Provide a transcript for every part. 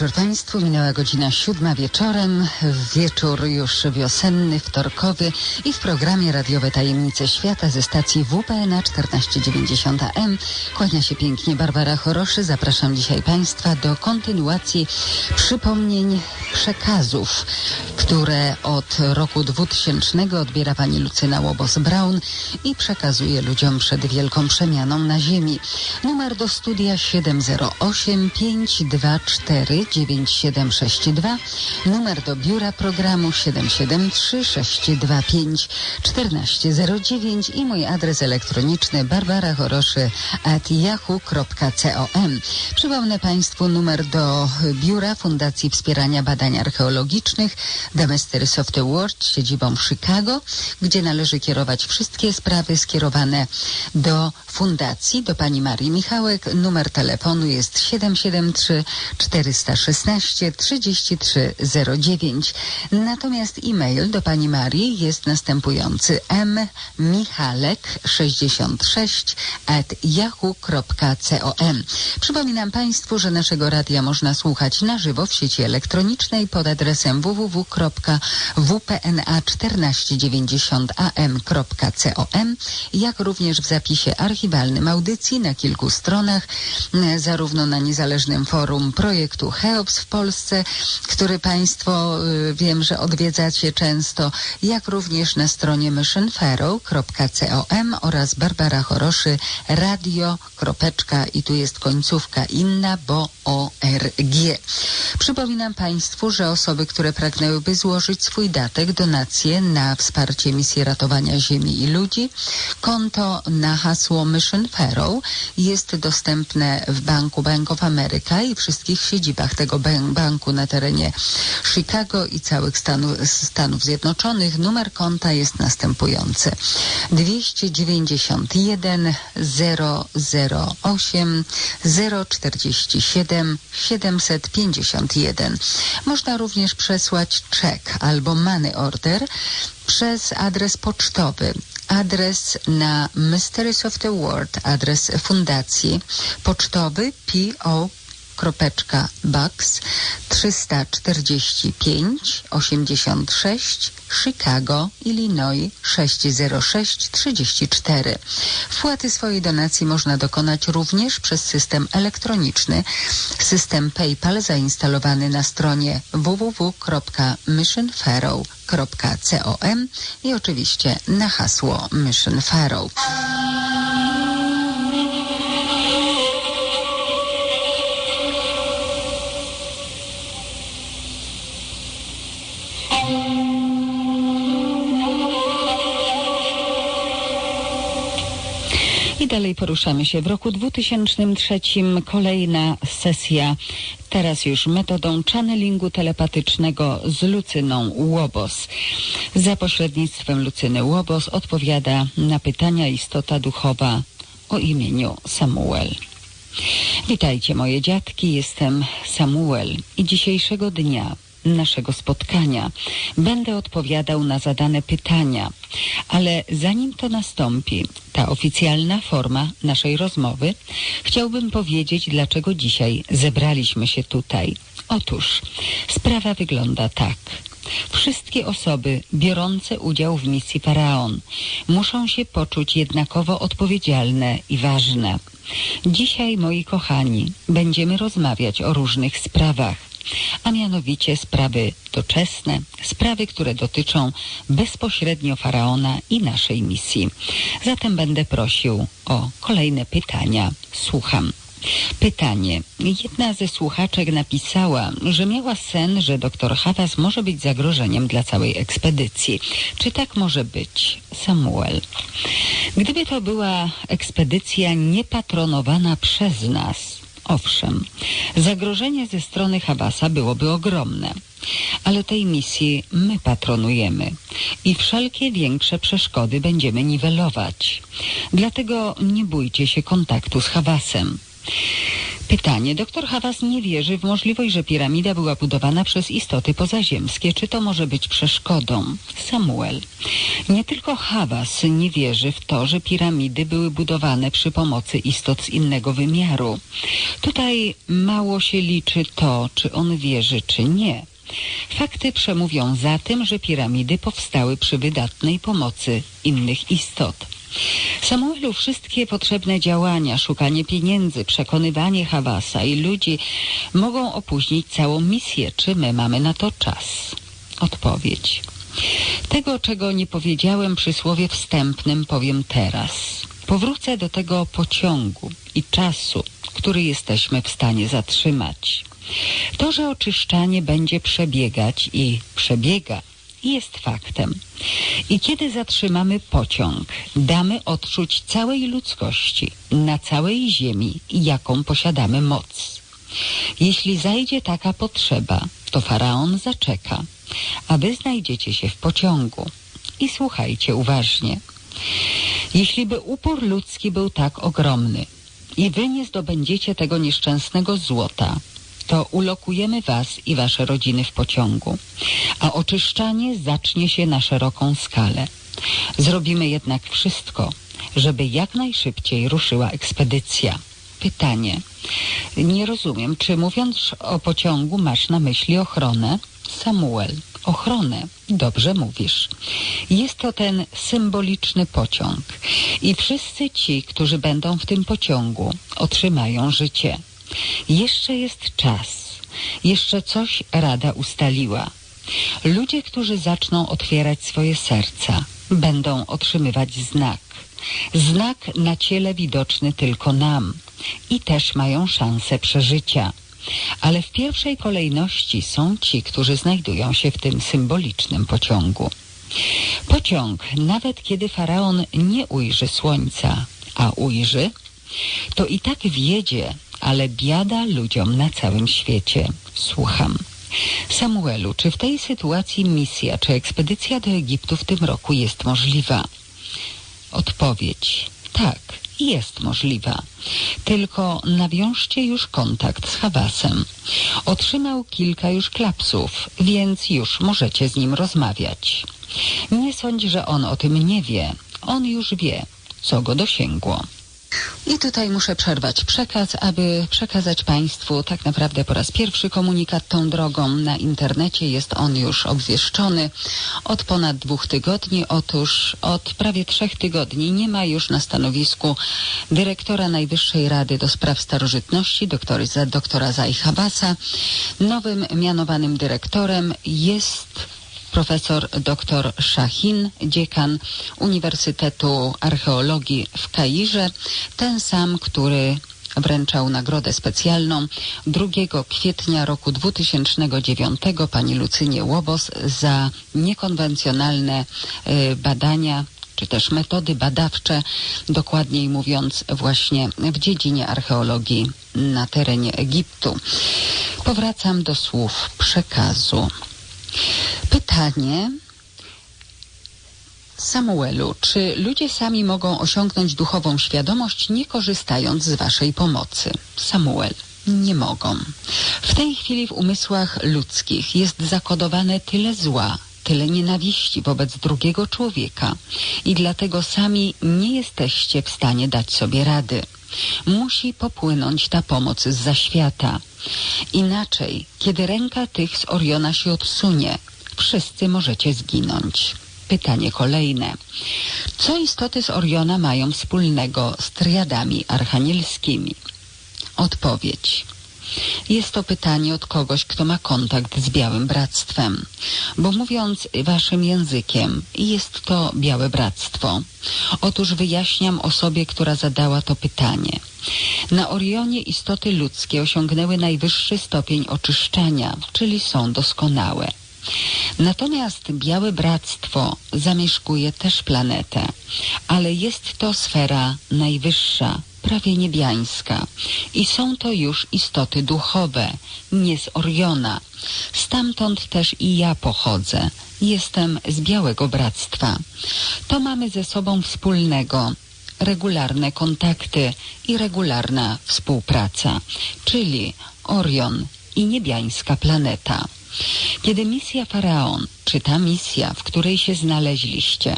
hecho Państwu. Minęła godzina siódma wieczorem. Wieczór już wiosenny, wtorkowy i w programie radiowe Tajemnice Świata ze stacji WPNA 1490 AM. Kłania się pięknie Barbara Choroszy. Zapraszam dzisiaj Państwa do kontynuacji przypomnień przekazów, które od roku 2000 odbiera pani Lucyna Łobos-Brown i przekazuje ludziom przed wielką przemianą na Ziemi. Numer do studia 708 524 9762, numer do biura programu 773 625 1409 i mój adres elektroniczny barbarachoroszy at yahoo.com. Przypomnę Państwu numer do biura Fundacji Wspierania Badań Archeologicznych The Mysteries of the World siedzibą w Chicago, gdzie należy kierować wszystkie sprawy skierowane do fundacji, do pani Marii Michałek. Numer telefonu jest 773 416 3309. Natomiast e-mail do pani Marii jest następujący mmichalek66 at yahoo.com. Przypominam Państwu, że naszego radia można słuchać na żywo w sieci elektronicznej pod adresem www.wpna1490am.com, jak również w zapisie archiwalnym audycji na kilku stronach, zarówno na niezależnym forum projektu W Polsce, który Państwo y, wiem, że odwiedzacie często, jak również na stronie missionfaro.com oraz Barbara Choroszy radio, kropeczka i tu jest końcówka inna, bo ORG. Przypominam Państwu, że osoby, które pragnęłyby złożyć swój datek, donację na wsparcie misji ratowania Ziemi i ludzi, konto na hasło Mission Pharaoh jest dostępne w banku Bank of America i wszystkich siedzibach tego banku na terenie Chicago i całych Stanów, Stanów Zjednoczonych. Numer konta jest następujący 291 008 047 751. Można również przesłać czek albo money order przez adres pocztowy. Adres na Mysteries of the World, adres fundacji pocztowy P.O Bucks 345 86 Chicago, Illinois 60634. Wpłaty swojej donacji można dokonać również przez system elektroniczny, system PayPal zainstalowany na stronie www.missionfaro.com i oczywiście na hasło Mission. Dalej poruszamy się. W roku 2003 kolejna sesja, teraz już metodą channelingu telepatycznego z Lucyną Łobos. Za pośrednictwem Lucyny Łobos odpowiada na pytania istota duchowa o imieniu Samuel. Witajcie moje dziadki, jestem Samuel i dzisiejszego dnia naszego spotkania. Będę odpowiadał na zadane pytania, ale zanim to nastąpi, ta oficjalna forma naszej rozmowy, chciałbym powiedzieć, dlaczego dzisiaj zebraliśmy się tutaj. Otóż sprawa wygląda tak. Wszystkie osoby biorące udział w misji Faraon muszą się poczuć jednakowo odpowiedzialne i ważne. Dzisiaj, moi kochani, będziemy rozmawiać o różnych sprawach a mianowicie sprawy doczesne, sprawy, które dotyczą bezpośrednio faraona i naszej misji. Zatem będę prosił o kolejne pytania. Słucham. Pytanie. Jedna ze słuchaczek napisała, że miała sen, że doktor Hatas może być zagrożeniem dla całej ekspedycji. Czy tak może być? Samuel. Gdyby to była ekspedycja niepatronowana przez nas, Owszem, zagrożenie ze strony Habasa byłoby ogromne, ale tej misji my patronujemy i wszelkie większe przeszkody będziemy niwelować. Dlatego nie bójcie się kontaktu z Habasem. Pytanie. Doktor Hawas nie wierzy w możliwość, że piramida była budowana przez istoty pozaziemskie. Czy to może być przeszkodą? Samuel. Nie tylko Hawas nie wierzy w to, że piramidy były budowane przy pomocy istot z innego wymiaru. Tutaj mało się liczy to, czy on wierzy, czy nie. Fakty przemówią za tym, że piramidy powstały przy wydatnej pomocy innych istot. Samuelu wszystkie potrzebne działania, szukanie pieniędzy, przekonywanie Hawasa i ludzi mogą opóźnić całą misję. Czy my mamy na to czas? Odpowiedź. Tego, czego nie powiedziałem przy słowie wstępnym, powiem teraz. Powrócę do tego pociągu i czasu, który jesteśmy w stanie zatrzymać. To, że oczyszczanie będzie przebiegać i przebiega, jest faktem. I kiedy zatrzymamy pociąg, damy odczuć całej ludzkości na całej ziemi, jaką posiadamy moc. Jeśli zajdzie taka potrzeba, to faraon zaczeka, a wy znajdziecie się w pociągu. I słuchajcie uważnie. Jeśli by upór ludzki był tak ogromny i wy nie zdobędziecie tego nieszczęsnego złota, to ulokujemy Was i Wasze rodziny w pociągu, a oczyszczanie zacznie się na szeroką skalę. Zrobimy jednak wszystko, żeby jak najszybciej ruszyła ekspedycja. Pytanie. Nie rozumiem, czy mówiąc o pociągu masz na myśli ochronę? Samuel. Ochronę. Dobrze mówisz. Jest to ten symboliczny pociąg i wszyscy ci, którzy będą w tym pociągu, otrzymają życie. Jeszcze jest czas. Jeszcze coś Rada ustaliła. Ludzie, którzy zaczną otwierać swoje serca, będą otrzymywać znak. Znak na ciele widoczny tylko nam i też mają szansę przeżycia. Ale w pierwszej kolejności są ci, którzy znajdują się w tym symbolicznym pociągu. Pociąg, nawet kiedy faraon nie ujrzy słońca, a ujrzy, to i tak wiedzie, ale biada ludziom na całym świecie. Słucham. Samuelu, czy w tej sytuacji misja czy ekspedycja do Egiptu w tym roku jest możliwa? Odpowiedź. Tak, jest możliwa. Tylko nawiążcie już kontakt z Hawasem. Otrzymał kilka już klapsów, więc już możecie z nim rozmawiać. Nie sądź, że on o tym nie wie. On już wie, co go dosięgło. I tutaj muszę przerwać przekaz, aby przekazać Państwu tak naprawdę po raz pierwszy komunikat tą drogą. Na internecie jest on już obwieszczony od ponad dwóch tygodni. Otóż od prawie trzech tygodni nie ma już na stanowisku dyrektora Najwyższej Rady do Spraw Starożytności, doktor, doktora Zajhabasa. Nowym mianowanym dyrektorem jest profesor dr Shahin, dziekan Uniwersytetu Archeologii w Kairze, ten sam, który wręczał nagrodę specjalną 2 kwietnia roku 2009 pani Lucynie Łobos za niekonwencjonalne y, badania czy też metody badawcze, dokładniej mówiąc właśnie w dziedzinie archeologii na terenie Egiptu. Powracam do słów przekazu. Pytanie. Samuelu, czy ludzie sami mogą osiągnąć duchową świadomość, nie korzystając z Waszej pomocy? Samuel. Nie mogą. W tej chwili w umysłach ludzkich jest zakodowane tyle zła, tyle nienawiści wobec drugiego człowieka i dlatego sami nie jesteście w stanie dać sobie rady. Musi popłynąć ta pomoc z zaświata. Inaczej, kiedy ręka tych z Oriona się odsunie, wszyscy możecie zginąć. Pytanie kolejne. Co istoty z Oriona mają wspólnego z triadami archanielskimi? Odpowiedź. Jest to pytanie od kogoś, kto ma kontakt z Białym Bractwem. Bo mówiąc waszym językiem, jest to Białe Bractwo. Otóż wyjaśniam osobie, która zadała to pytanie. Na Orionie istoty ludzkie osiągnęły najwyższy stopień oczyszczenia, czyli są doskonałe. Natomiast Białe Bractwo zamieszkuje też planetę, ale jest to sfera najwyższa, prawie niebiańska i są to już istoty duchowe, nie z Oriona. Stamtąd też i ja pochodzę. Jestem z Białego Bractwa. To mamy ze sobą wspólnego, regularne kontakty i regularna współpraca, czyli Orion i niebiańska planeta. Kiedy misja Faraon, czy ta misja, w której się znaleźliście,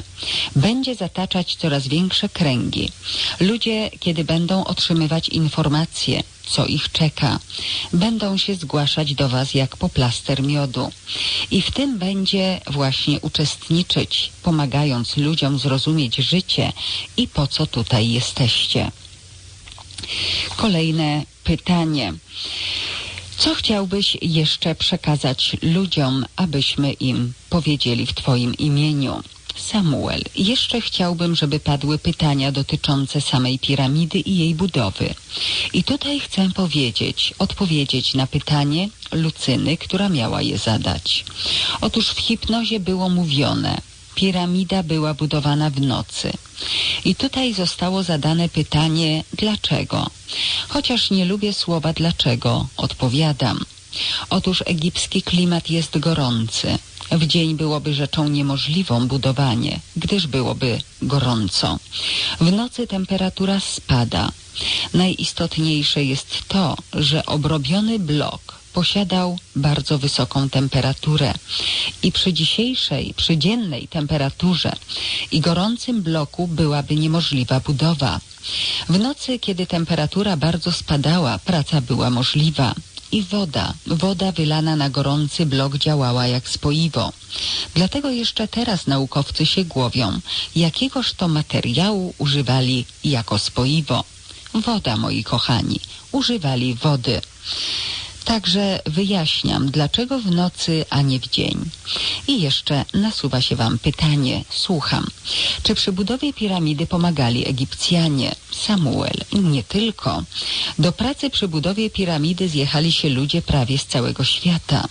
będzie zataczać coraz większe kręgi, ludzie, kiedy będą otrzymywać informacje, co ich czeka, będą się zgłaszać do Was jak po plaster miodu. I w tym będzie właśnie uczestniczyć, pomagając ludziom zrozumieć życie i po co tutaj jesteście. Kolejne pytanie. Co chciałbyś jeszcze przekazać ludziom, abyśmy im powiedzieli w Twoim imieniu? Samuel, jeszcze chciałbym, żeby padły pytania dotyczące samej piramidy i jej budowy. I tutaj chcę powiedzieć, odpowiedzieć na pytanie Lucyny, która miała je zadać. Otóż w hipnozie było mówione, piramida była budowana w nocy. I tutaj zostało zadane pytanie dlaczego. Chociaż nie lubię słowa dlaczego, odpowiadam. Otóż egipski klimat jest gorący. W dzień byłoby rzeczą niemożliwą budowanie, gdyż byłoby gorąco. W nocy temperatura spada. Najistotniejsze jest to, że obrobiony blok posiadał bardzo wysoką temperaturę i przy dzisiejszej, przy dziennej temperaturze i gorącym bloku byłaby niemożliwa budowa. W nocy, kiedy temperatura bardzo spadała, praca była możliwa i woda, woda wylana na gorący blok działała jak spoiwo. Dlatego jeszcze teraz naukowcy się głowią, jakiegoż to materiału używali jako spoiwo. Woda, moi kochani, używali wody. Także wyjaśniam, dlaczego w nocy, a nie w dzień. I jeszcze nasuwa się Wam pytanie. Słucham. Czy przy budowie piramidy pomagali Egipcjanie? Samuel. Nie tylko. Do pracy przy budowie piramidy zjechali się ludzie prawie z całego świata.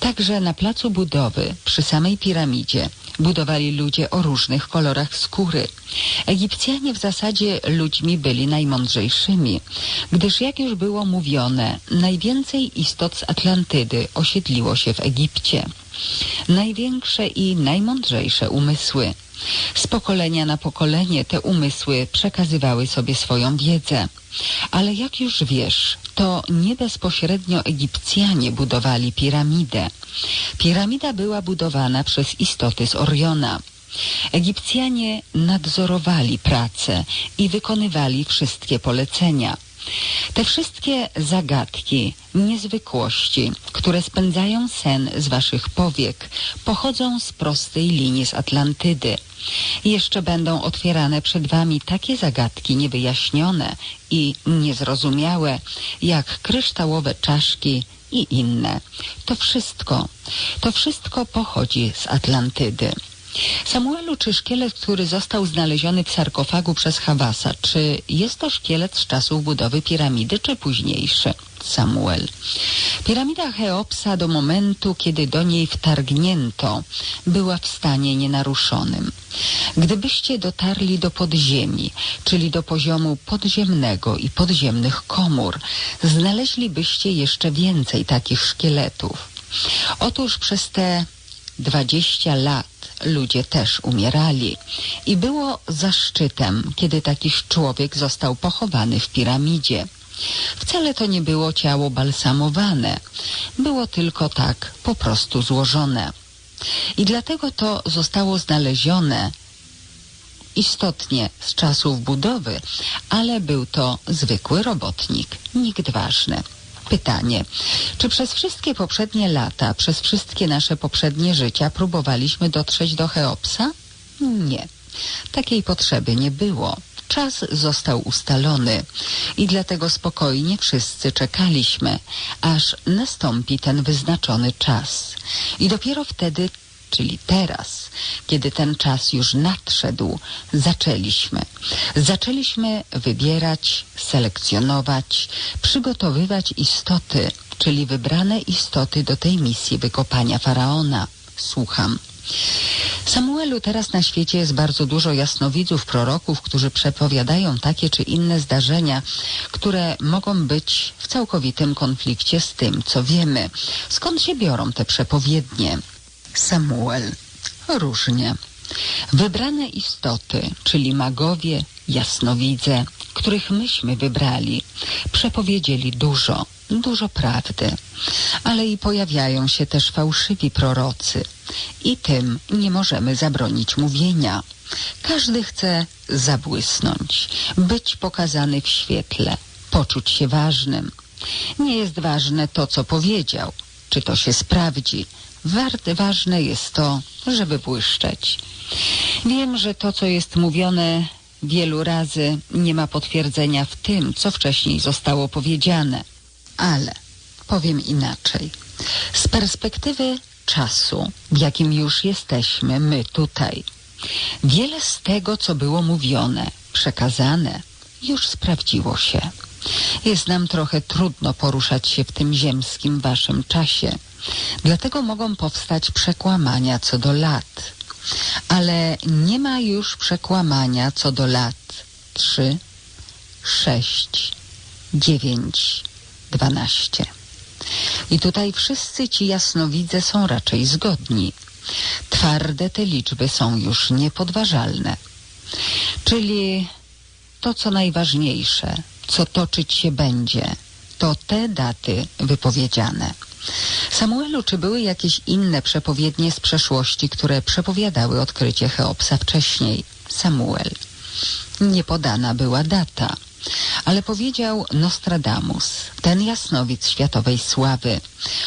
Także na placu budowy, przy samej piramidzie, budowali ludzie o różnych kolorach skóry. Egipcjanie w zasadzie ludźmi byli najmądrzejszymi, gdyż jak już było mówione, najwięcej istot z Atlantydy osiedliło się w Egipcie. Największe i najmądrzejsze umysły. Z pokolenia na pokolenie te umysły przekazywały sobie swoją wiedzę. Ale jak już wiesz, to nie bezpośrednio Egipcjanie budowali piramidę. Piramida była budowana przez istoty z Oriona. Egipcjanie nadzorowali pracę i wykonywali wszystkie polecenia. Te wszystkie zagadki, niezwykłości, które spędzają sen z waszych powiek, pochodzą z prostej linii z Atlantydy. Jeszcze będą otwierane przed wami takie zagadki niewyjaśnione i niezrozumiałe, jak kryształowe czaszki i inne. To wszystko, to wszystko pochodzi z Atlantydy. Samuelu, czy szkielet, który został znaleziony w sarkofagu przez Hawasa, czy jest to szkielet z czasów budowy piramidy, czy późniejszy? Samuel. Piramida Cheopsa do momentu, kiedy do niej wtargnięto, była w stanie nienaruszonym. Gdybyście dotarli do podziemi, czyli do poziomu podziemnego i podziemnych komór, znaleźlibyście jeszcze więcej takich szkieletów. Otóż przez te dwadzieścia lat ludzie też umierali i było zaszczytem, kiedy taki człowiek został pochowany w piramidzie. Wcale to nie było ciało balsamowane, było tylko tak po prostu złożone. I dlatego to zostało znalezione istotnie z czasów budowy, ale był to zwykły robotnik, nikt ważny. Pytanie, czy przez wszystkie poprzednie lata, przez wszystkie nasze poprzednie życia próbowaliśmy dotrzeć do Cheopsa? Nie. Takiej potrzeby nie było. Czas został ustalony i dlatego spokojnie wszyscy czekaliśmy, aż nastąpi ten wyznaczony czas. I dopiero wtedy czyli teraz, kiedy ten czas już nadszedł, zaczęliśmy. Zaczęliśmy wybierać, selekcjonować, przygotowywać istoty, czyli wybrane istoty do tej misji wykopania faraona. Słucham. Samuelu, teraz na świecie jest bardzo dużo jasnowidzów, proroków, którzy przepowiadają takie czy inne zdarzenia, które mogą być w całkowitym konflikcie z tym, co wiemy. Skąd się biorą te przepowiednie? Samuel. Różnie. Wybrane istoty, czyli magowie, jasnowidze, których myśmy wybrali, przepowiedzieli dużo, dużo prawdy, ale i pojawiają się też fałszywi prorocy i tym nie możemy zabronić mówienia. Każdy chce zabłysnąć, być pokazany w świetle, poczuć się ważnym. Nie jest ważne to, co powiedział, czy to się sprawdzi. Warte, ważne jest to, żeby błyszczeć. Wiem, że to, co jest mówione wielu razy, nie ma potwierdzenia w tym, co wcześniej zostało powiedziane. Ale powiem inaczej. Z perspektywy czasu, w jakim już jesteśmy my tutaj, wiele z tego, co było mówione, przekazane, już sprawdziło się. Jest nam trochę trudno poruszać się w tym ziemskim waszym czasie. Dlatego mogą powstać przekłamania co do lat. Ale nie ma już przekłamania co do lat trzy, sześć, dziewięć, dwanaście. I tutaj wszyscy ci jasnowidze są raczej zgodni. Twarde te liczby są już niepodważalne. Czyli to, co najważniejsze, co toczyć się będzie, to te daty wypowiedziane. Samuelu, czy były jakieś inne przepowiednie z przeszłości, które przepowiadały odkrycie Cheopsa wcześniej? Samuel. Nie podana była data. Ale powiedział Nostradamus, ten jasnowic światowej sławy,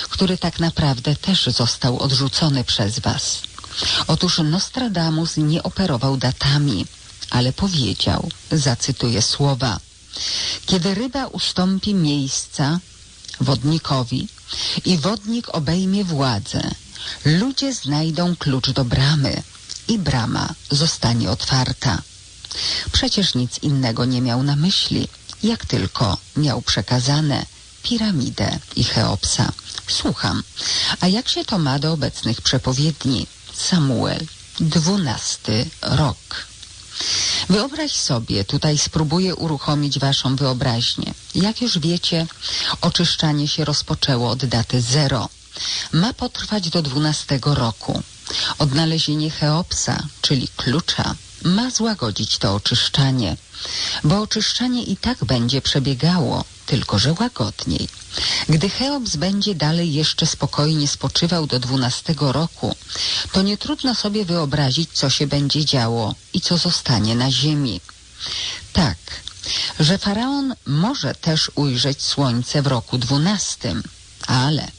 który tak naprawdę też został odrzucony przez was. Otóż Nostradamus nie operował datami, ale powiedział, zacytuję słowa, kiedy ryba ustąpi miejsca wodnikowi i wodnik obejmie władzę, ludzie znajdą klucz do bramy i brama zostanie otwarta. Przecież nic innego nie miał na myśli, jak tylko miał przekazane piramidę i Cheopsa. Słucham, a jak się to ma do obecnych przepowiedni? Samuel, dwunasty rok. Wyobraź sobie, tutaj spróbuję uruchomić waszą wyobraźnię. Jak już wiecie, oczyszczanie się rozpoczęło od daty zero. Ma potrwać do dwunastego roku. Odnalezienie Cheopsa, czyli klucza, ma złagodzić to oczyszczanie, bo oczyszczanie i tak będzie przebiegało, tylko że łagodniej. Gdy Cheops będzie dalej jeszcze spokojnie spoczywał do dwunastego roku, to nie trudno sobie wyobrazić, co się będzie działo i co zostanie na ziemi. Tak, że faraon może też ujrzeć słońce w roku dwunastym, ale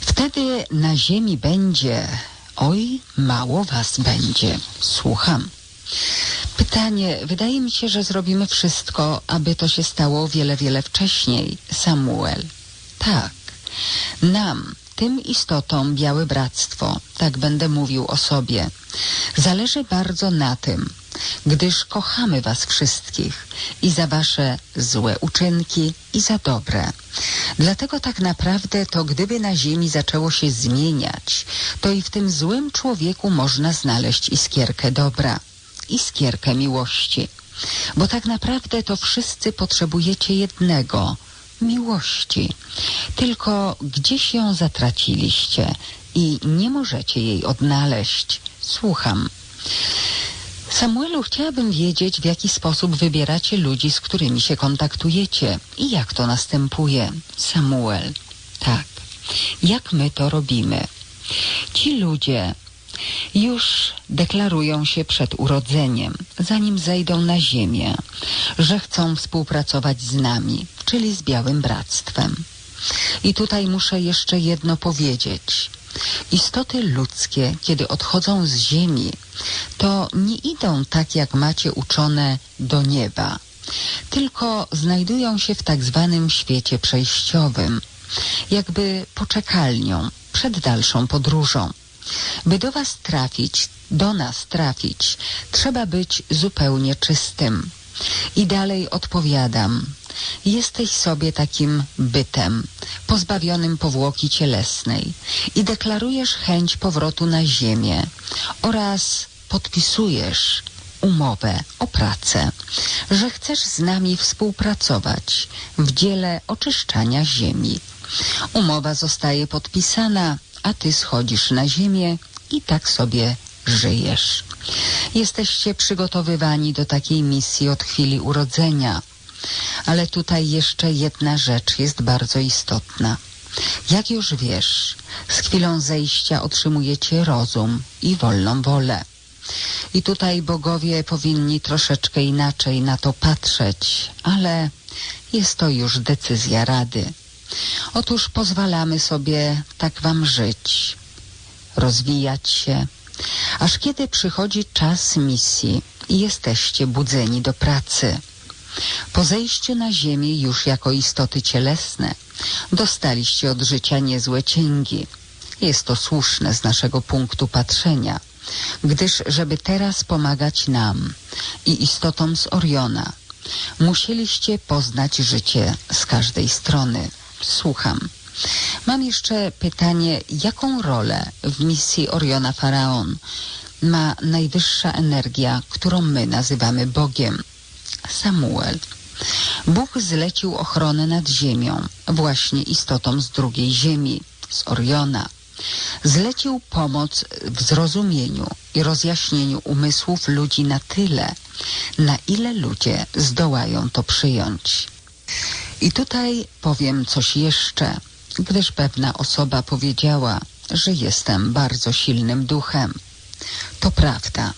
wtedy na ziemi będzie Oj, mało was będzie. Słucham. Pytanie. Wydaje mi się, że zrobimy wszystko, aby to się stało wiele, wiele wcześniej. Samuel. Tak. Nam, tym istotom Białe Bractwo, tak będę mówił o sobie, zależy bardzo na tym, gdyż kochamy was wszystkich i za wasze złe uczynki i za dobre. Dlatego tak naprawdę to gdyby na ziemi zaczęło się zmieniać, to i w tym złym człowieku można znaleźć iskierkę dobra, iskierkę miłości. Bo tak naprawdę to wszyscy potrzebujecie jednego miłości. Tylko gdzieś ją zatraciliście i nie możecie jej odnaleźć. Słucham. Samuelu, chciałabym wiedzieć, w jaki sposób wybieracie ludzi, z którymi się kontaktujecie i jak to następuje. Samuel, tak. Jak my to robimy? Ci ludzie już deklarują się przed urodzeniem, zanim zejdą na ziemię, że chcą współpracować z nami, czyli z Białym Bractwem. I tutaj muszę jeszcze jedno powiedzieć. Istoty ludzkie, kiedy odchodzą z ziemi, to nie idą tak, jak macie uczone do nieba, tylko znajdują się w tak zwanym świecie przejściowym, jakby poczekalnią przed dalszą podróżą. By do was trafić, do nas trafić, trzeba być zupełnie czystym. I dalej odpowiadam, Jesteś sobie takim bytem, pozbawionym powłoki cielesnej i deklarujesz chęć powrotu na ziemię oraz podpisujesz umowę o pracę, że chcesz z nami współpracować w dziele oczyszczania ziemi. Umowa zostaje podpisana, a ty schodzisz na ziemię i tak sobie żyjesz. Jesteście przygotowywani do takiej misji od chwili urodzenia. Ale tutaj jeszcze jedna rzecz jest bardzo istotna. Jak już wiesz, z chwilą zejścia otrzymujecie rozum i wolną wolę. I tutaj bogowie powinni troszeczkę inaczej na to patrzeć, ale jest to już decyzja Rady. Otóż pozwalamy sobie tak wam żyć, rozwijać się, aż kiedy przychodzi czas misji i jesteście budzeni do pracy. Po zejściu na ziemię już jako istoty cielesne dostaliście od życia niezłe cięgi. Jest to słuszne z naszego punktu patrzenia, gdyż żeby teraz pomagać nam i istotom z Oriona, musieliście poznać życie z każdej strony. Słucham. Mam jeszcze pytanie, jaką rolę w misji Oriona Faraon ma najwyższa energia, którą my nazywamy Bogiem? Samuel. Bóg zlecił ochronę nad ziemią, właśnie istotom z drugiej ziemi, z Oriona. Zlecił pomoc w zrozumieniu i rozjaśnieniu umysłów ludzi na tyle, na ile ludzie zdołają to przyjąć. I tutaj powiem coś jeszcze, gdyż pewna osoba powiedziała, że jestem bardzo silnym duchem. To prawda.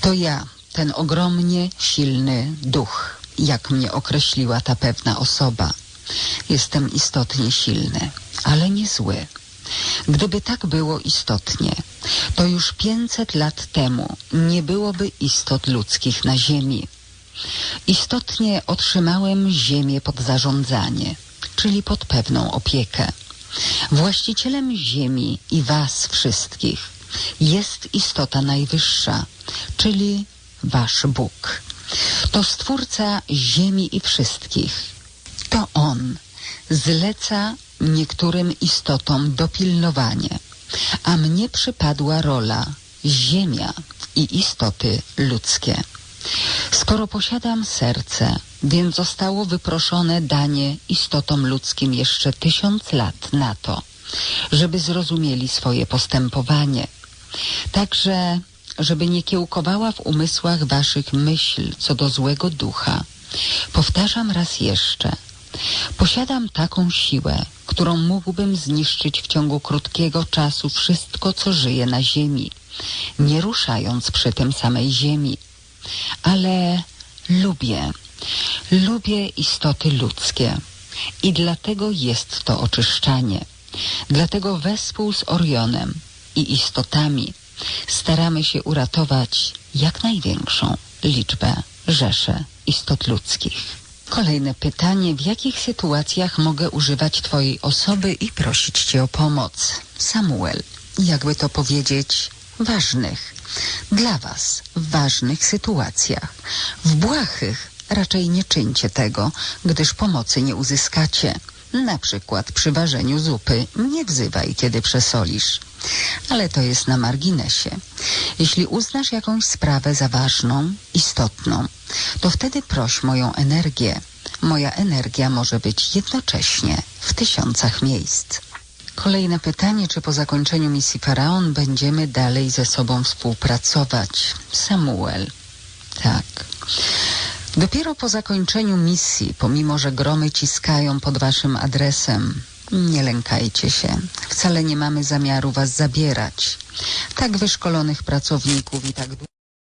To ja, ten ogromnie silny duch, jak mnie określiła ta pewna osoba. Jestem istotnie silny, ale nie zły. Gdyby tak było istotnie, to już 500 lat temu nie byłoby istot ludzkich na Ziemi. Istotnie otrzymałem Ziemię pod zarządzanie, czyli pod pewną opiekę. Właścicielem Ziemi i was wszystkich jest istota najwyższa, czyli wasz Bóg. To Stwórca Ziemi i wszystkich. To On zleca niektórym istotom dopilnowanie, a mnie przypadła rola Ziemia i istoty ludzkie. Skoro posiadam serce, więc zostało wyproszone danie istotom ludzkim jeszcze tysiąc lat na to, żeby zrozumieli swoje postępowanie. Także, żeby nie kiełkowała w umysłach waszych myśl co do złego ducha, powtarzam raz jeszcze. Posiadam taką siłę, którą mógłbym zniszczyć w ciągu krótkiego czasu wszystko, co żyje na ziemi, nie ruszając przy tym samej ziemi ale lubię, lubię istoty ludzkie i dlatego jest to oczyszczanie. Dlatego wespół z Orionem i istotami staramy się uratować jak największą liczbę rzesze istot ludzkich. Kolejne pytanie. W jakich sytuacjach mogę używać Twojej osoby i prosić Cię o pomoc? Samuel. Jakby to powiedzieć, ważnych dla Was ważnych sytuacjach. W błahych raczej nie czyńcie tego, gdyż pomocy nie uzyskacie. Na przykład przy ważeniu zupy nie wzywaj, kiedy przesolisz. Ale to jest na marginesie. Jeśli uznasz jakąś sprawę za ważną, istotną, to wtedy proś moją energię. Moja energia może być jednocześnie w tysiącach miejsc. Kolejne pytanie, czy po zakończeniu misji Faraon będziemy dalej ze sobą współpracować? Samuel. Tak. Dopiero po zakończeniu misji, pomimo że gromy ciskają pod waszym adresem, nie lękajcie się. Wcale nie mamy zamiaru was zabierać. Tak wyszkolonych pracowników i tak